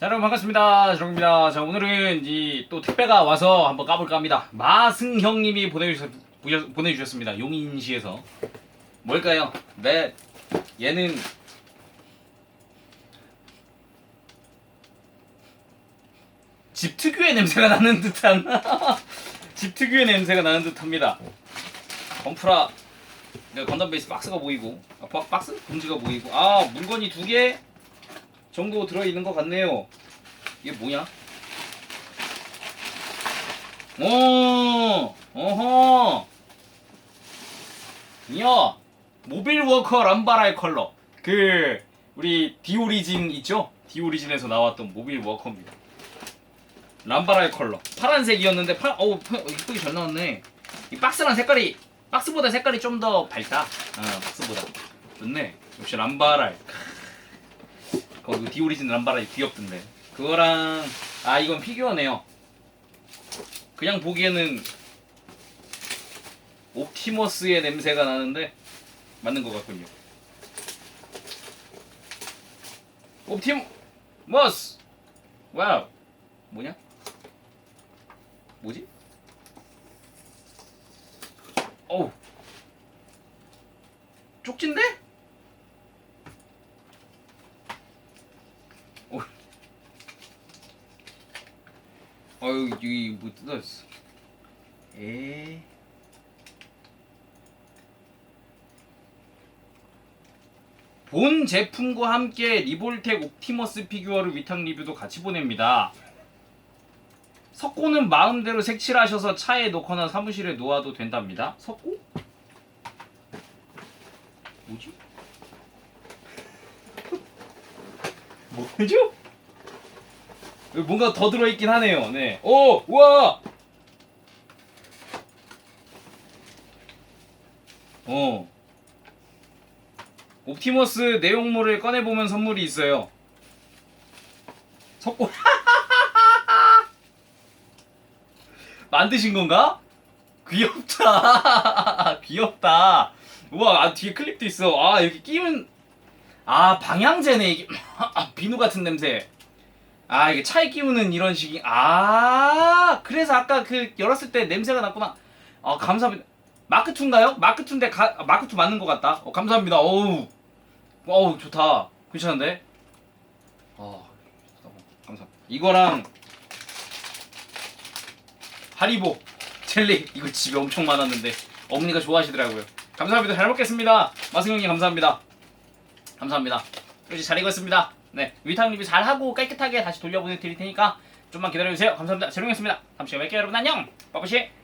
자 여러분 반갑습니다. 정입니다. 자 오늘은 이 또 택배가 와서 한번 까볼까 합니다. 마승형님이 보내주셨, 보내주셨습니다. 용인시에서. 뭘까요? 네 얘는 집 특유의 냄새가 나는 듯한. 집 특유의 냄새가 나는 듯합니다. 건프라. 네, 건담 베이스 박스가 보이고 아, 박- 박스? 봉지가 보이고. 아 물건이 두개 정도 들어있는 것 같네요 이게 뭐냐? 오, 어허. 이야, 모빌 워커 람바라의 컬러. 그 우리 디오리진 있죠? 디오리진에서 나왔던 모빌 워커입니다. 람바라의 컬러. 파란색이었는데 파, 어우 파- 이쁘게 잘 나왔네. 이 박스랑 색깔이 박스보다 색깔이 좀 더 밝다. 어, 박스보다. 좋네. 역시 람바랄. 거기 그 디오리진 람바랄이 귀엽던데. 그거랑 아 이건 피규어네요. 그냥 보기에는 옵티머스의 냄새가 나는데 맞는 것 같군요. 옵티머스 와우 뭐냐? 뭐지? 어우 쪽진데? 어. 어유 여기 뭐 뜯어졌어. 에. 본 제품과 함께 리볼텍 옵티머스 피규어를 위탁 리뷰도 같이 보냅니다. 석고는 마음대로 색칠하셔서 차에 놓거나 사무실에 놓아도 된답니다. 석고? 뭐지? 뭐죠? 뭔가 더 들어있긴 하네요. 네. 오, 우와. 어. 옵티머스 내용물을 꺼내 보면 선물이 있어요. 석고. 만드신 건가? 귀엽다. 귀엽다. 우와, 아, 뒤에 클립도 있어. 아, 여기 끼면 아, 방향제네 이게. 비누 같은 냄새. 아 이게 차에 끼우는 이런 식이 아 그래서 아까 그 열었을 때 냄새가 났구나. 아 감사합니다. 마크 2인가요? 마크 2인데 가, 아, 마크 2 맞는 것 같다. 어, 감사합니다. 어우. 어우 좋다. 괜찮은데? 아 감사합니다. 이거랑 하리보 젤리 이거 집에 엄청 많았는데 어머니가 좋아하시더라고요. 감사합니다. 잘 먹겠습니다. 마승형님 감사합니다. 감사합니다. 역시 잘 익었습니다. 네, 위탁 리뷰 잘 하고 깨끗하게 다시 돌려보내 드릴 테니까 좀만 기다려주세요. 감사합니다. 재롱이었습니다. 다음 시간에 뵐게요, 여러분 안녕. 빠빠시.